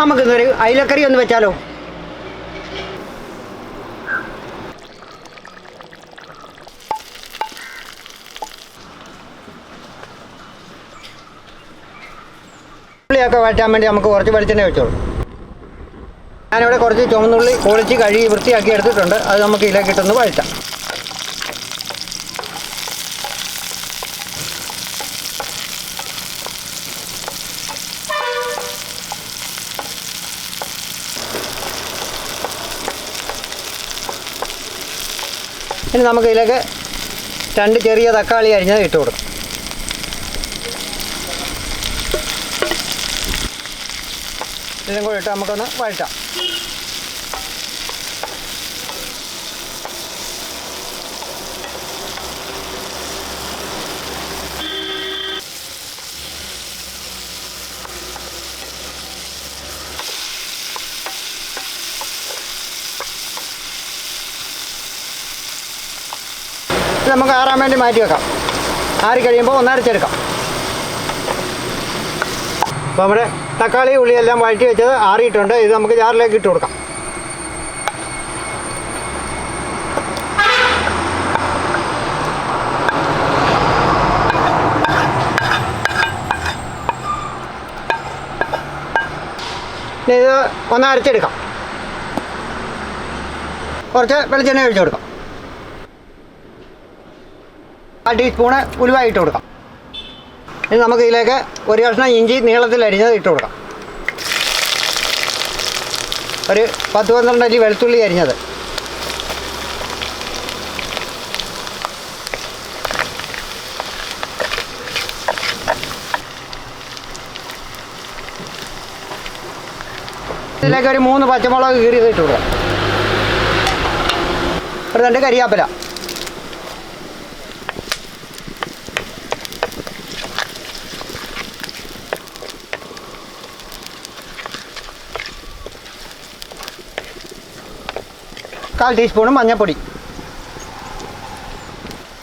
നമുക്കിന്നൊരു അയിലക്കറി ഒന്ന് വെച്ചാലോ? ഉള്ളിയൊക്കെ വഴറ്റാൻ വേണ്ടി നമുക്ക് കുറച്ച് വെളിച്ചെണ്ണ വെച്ചോളൂ. ഞാനിവിടെ കുറച്ച് ചുവന്നുള്ളി പൊളിച്ച് കഴുകി വൃത്തിയാക്കി എടുത്തിട്ടുണ്ട്. അത് നമുക്ക് ഇതിലേക്കിട്ടൊന്ന് വഴറ്റാം. ഇനി നമുക്ക് ഇതിലേക്ക് രണ്ട് ചെറിയ തക്കാളി അരിഞ്ഞത് ഇട്ട് കൊടുക്കും. ഇതും കൂടി ഇട്ട് നമുക്കൊന്ന് വഴറ്റാം. ഇത് നമുക്ക് ആറാൻ വേണ്ടി മാറ്റി വെക്കാം. ആറി കഴിയുമ്പോൾ ഒന്നരച്ചെടുക്കാം അപ്പോൾ നമ്മുടെ തക്കാളി ഉള്ളിയെല്ലാം വഴറ്റി വെച്ചത് ആറിയിട്ടുണ്ട്. ഇത് നമുക്ക് ജാറിലേക്ക് ഇട്ട് കൊടുക്കാം. ഇത് ഒന്ന് അരച്ചെടുക്കാം. കുറച്ച് വെളിച്ചെണ്ണ ഒഴിച്ചു കൊടുക്കാം. ആ ടീസ്പൂണ് ഉലുവ ഇട്ട് കൊടുക്കാം. ഇനി നമുക്ക് ഇതിലേക്ക് ഒരു കഷ്ണം ഇഞ്ചി നീളത്തിൽ അരിഞ്ഞത് ഇട്ട് കൊടുക്കാം. ഒരു പത്ത് പന്ത്രണ്ട് അല്ലി വെളുത്തുള്ളി അരിഞ്ഞത്. ഇതിലേക്ക് ഒരു മൂന്ന് പച്ചമുളക് കീറിയത് ഇട്ട് കൊടുക്കാം. ഒരു രണ്ട് കരിയാപ്പില. കാൽ ടീസ്പൂണ് മഞ്ഞൾപ്പൊടി.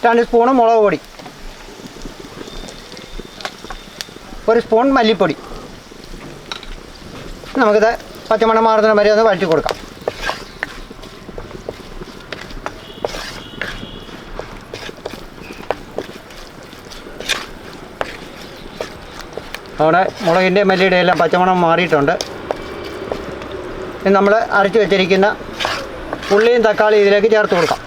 രണ്ട് സ്പൂണ് മുളക് പൊടി. ഒരു സ്പൂൺ മല്ലിപ്പൊടി. നമുക്കിത് പച്ചമണം മാറുന്ന വരെ ഒന്ന് വഴറ്റി കൊടുക്കാം. അവിടെ മുളകിന്റെ മല്ലിയുടെ എല്ലാം പച്ചമണം മാറിയിട്ടുണ്ട്. നമ്മൾ അരച്ചു വെച്ചിരിക്കുന്ന ഉള്ളിയും തക്കാളി ഇതിലേക്ക് ചേർത്ത് കൊടുക്കാം.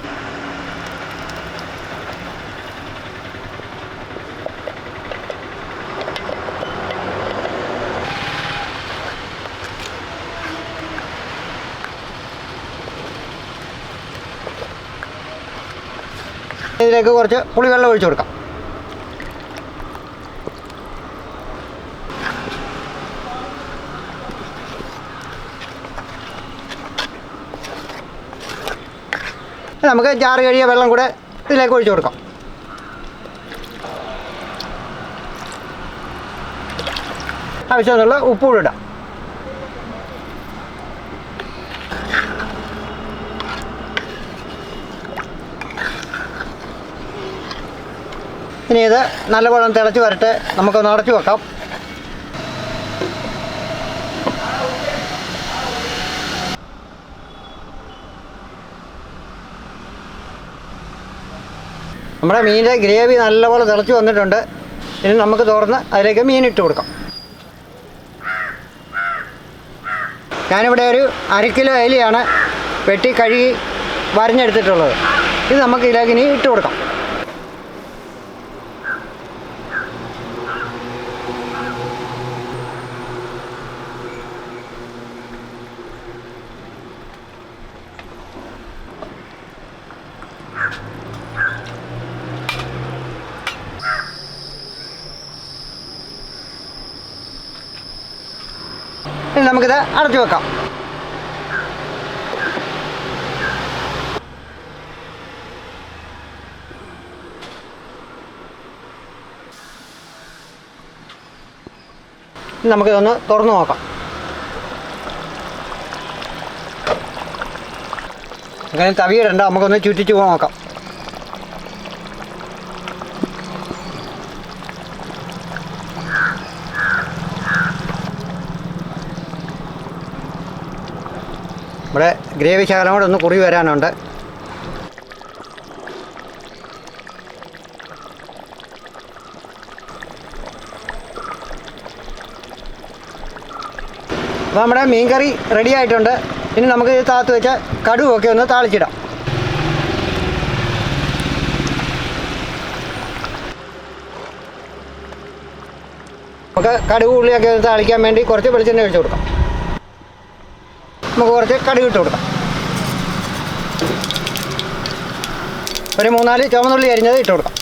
ഇതിലേക്ക് കുറച്ച് പുളിവെള്ളം ഒഴിച്ചു കൊടുക്കാം. നമുക്ക് ചാറ് കഴിയ വെള്ളം കൂടെ ഇതിലേക്ക് ഒഴിച്ചു കൊടുക്കാം. ആവശ്യമെന്നുള്ള ഉപ്പ് കൂടെ ഇടാം. ഇനി ഇത് നല്ലവണ്ണം തിളച്ച് വരട്ടെ. നമുക്കൊന്ന് അടച്ചു വെക്കാം. നമ്മുടെ മീനിന്റെ ഗ്രേവി നല്ലപോലെ തിളച്ച് വന്നിട്ടുണ്ട്. ഇനി നമുക്ക് തുറന്ന് അതിലേക്ക് മീൻ ഇട്ട് കൊടുക്കാം. ഞാനിവിടെ ഒരു അര കിലോ വെട്ടി കഴുകി വരഞ്ഞെടുത്തിട്ടുള്ളത്. ഇത് നമുക്ക് ഇതിലേക്ക് ഇനി ഇട്ട് കൊടുക്കാം. ഇനി നമുക്കിത് അടച്ചു വെക്കാം. നമുക്കിതൊന്ന് തുറന്നു നോക്കാം. അങ്ങനെ തവിയിടണ്ട നമുക്കൊന്ന് ചുറ്റിച്ച് നോക്കാം. ഇവിടെ ഗ്രേവി ശകലം കൂടെ ഒന്ന് കുറി വരാനുണ്ട്. അപ്പോൾ നമ്മുടെ മീൻകറി റെഡി ആയിട്ടുണ്ട്. ഇനി നമുക്ക് ഇത് താത്ത് വെച്ച കടുവൊക്കെ ഒന്ന് താളിച്ചിടാം. നമുക്ക് കടുക് ഉള്ളിയൊക്കെ ഒന്ന് താളിക്കാൻ വേണ്ടി കുറച്ച് വെളിച്ചെണ്ണ ഒഴിച്ചു കൊടുക്കാം. നമുക്ക് കുറച്ച് കടുക് ഇട്ട് കൊടുക്കാം. ഒരു മൂന്നാൽ ചുവന്നുള്ളി അരിഞ്ഞത് ഇട്ട് കൊടുക്കാം.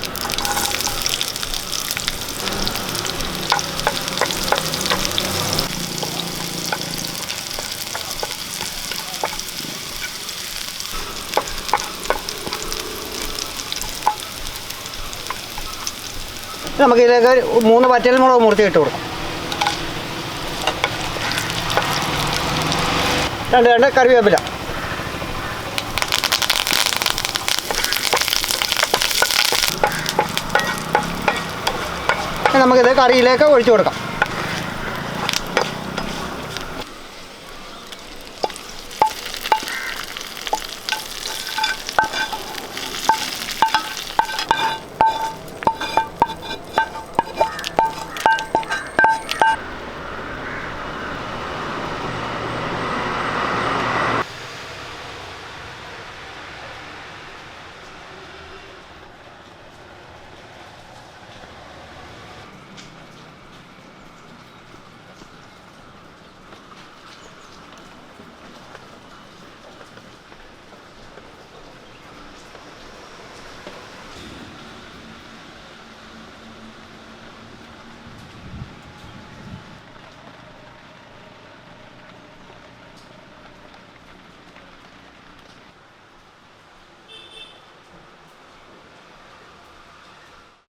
നമുക്ക് ഇതിലേക്ക് മൂന്ന് പറ്റൽ മുളക് മുറിച്ച് ഇട്ട് കൊടുക്കാം. രണ്ട് രണ്ട് കറിവേപ്പില. നമുക്കിത് കറിയിലേക്ക് ഒഴിച്ചു കൊടുക്കാം.